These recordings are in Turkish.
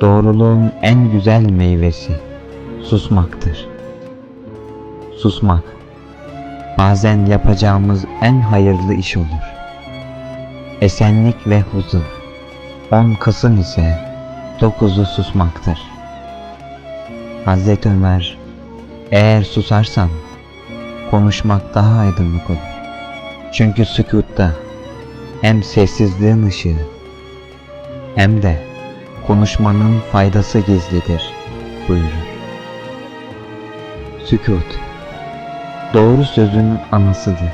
Doğruluğun en güzel meyvesi susmaktır. Susmak bazen yapacağımız en hayırlı iş olur. Esenlik ve huzur. On kısım ise dokuzu susmaktır. Hazreti Ömer, eğer susarsan konuşmak daha aydınlık olur. Çünkü sükutta hem sessizliğin ışığı hem de konuşmanın faydası gizlidir buyurur. Sükut doğru sözün anasıdır.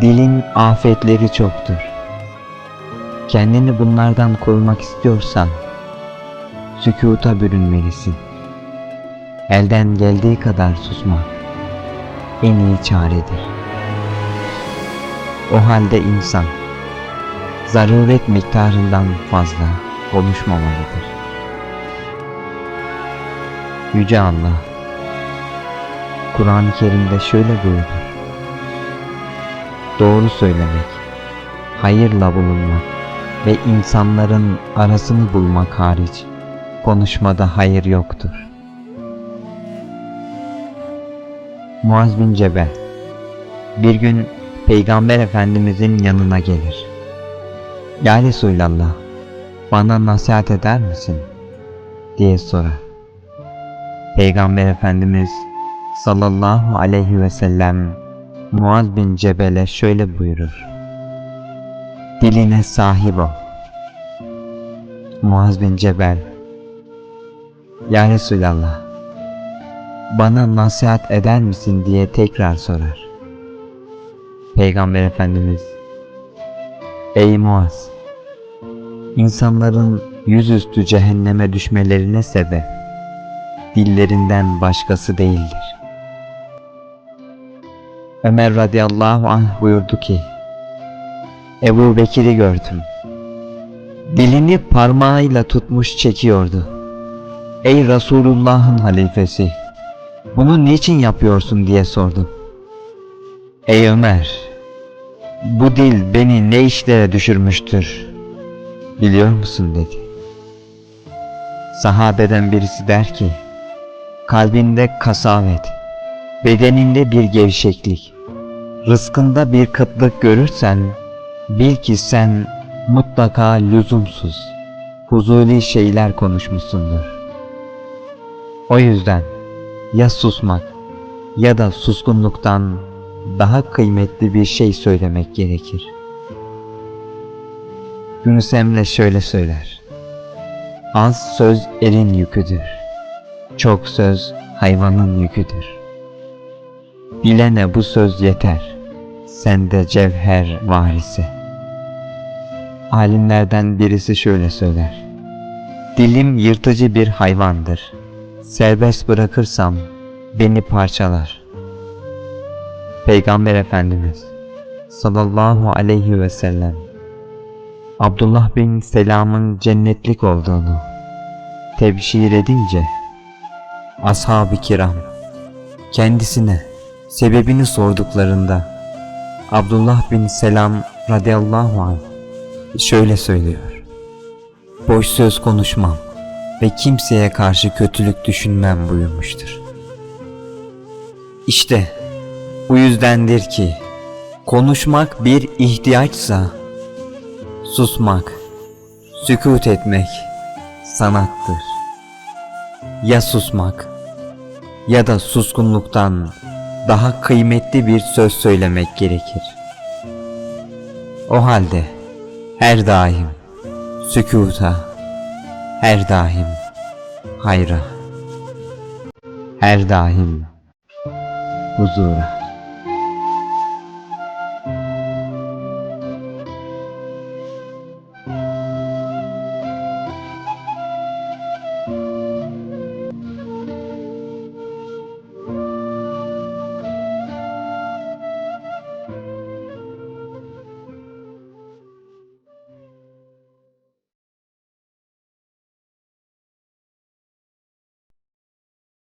Dilin afetleri çoktur. Kendini bunlardan korumak istiyorsan sükuta bürünmelisin. Elden geldiği kadar susmak en iyi çaredir. O halde insan zaruret miktarından fazla konuşmamalıdır. Yüce Allah Kur'an-ı Kerim'de şöyle buyurur. Doğru söylemek, hayırla bulunmak ve insanların arasını bulmak hariç konuşmada hayır yoktur. Muaz bin Cebel bir gün Peygamber Efendimizin yanına gelir. Ya Resulallah, bana nasihat eder misin? diye sorar. Peygamber Efendimiz sallallahu aleyhi ve sellem Muaz bin Cebel'e şöyle buyurur. Diline sahip ol. Muaz bin Cebel Ya Resulallah bana nasihat eder misin diye tekrar sorar. Peygamber Efendimiz Ey Muaz! İnsanların yüzüstü cehenneme düşmelerine sebep dillerinden başkası değildir. Ömer radıyallahu anh buyurdu ki Ebu Bekir'i gördüm. Dilini parmağıyla tutmuş çekiyordu. Ey Resulullah'ın halifesi! Bunu niçin yapıyorsun diye sordum. Ey Ömer! Bu dil beni ne işlere düşürmüştür? Biliyor musun dedi. Sahabeden birisi der ki, kalbinde kasavet, bedeninde bir gevşeklik, rızkında bir kıtlık görürsen, bil ki sen mutlaka lüzumsuz, huzuli şeyler konuşmuşsundur. O yüzden ya susmak ya da suskunluktan daha kıymetli bir şey söylemek gerekir. Yunus Emre şöyle söyler. Az söz erin yüküdür. Çok söz hayvanın yüküdür. Bilene bu söz yeter. Sende cevher varisi. Alimlerden birisi şöyle söyler. Dilim yırtıcı bir hayvandır. Serbest bırakırsam beni parçalar. Peygamber Efendimiz sallallahu aleyhi ve sellem Abdullah bin Selam'ın cennetlik olduğunu tebşir edince ashab-ı kiram kendisine sebebini sorduklarında Abdullah bin Selam radıyallahu anh şöyle söylüyor. Boş söz konuşmam ve kimseye karşı kötülük düşünmem buyurmuştur. İşte bu yüzdendir ki konuşmak bir ihtiyaçsa susmak, sükut etmek sanattır. Ya susmak ya da suskunluktan daha kıymetli bir söz söylemek gerekir. O halde her daim sükuta, her daim hayra, her daim huzura.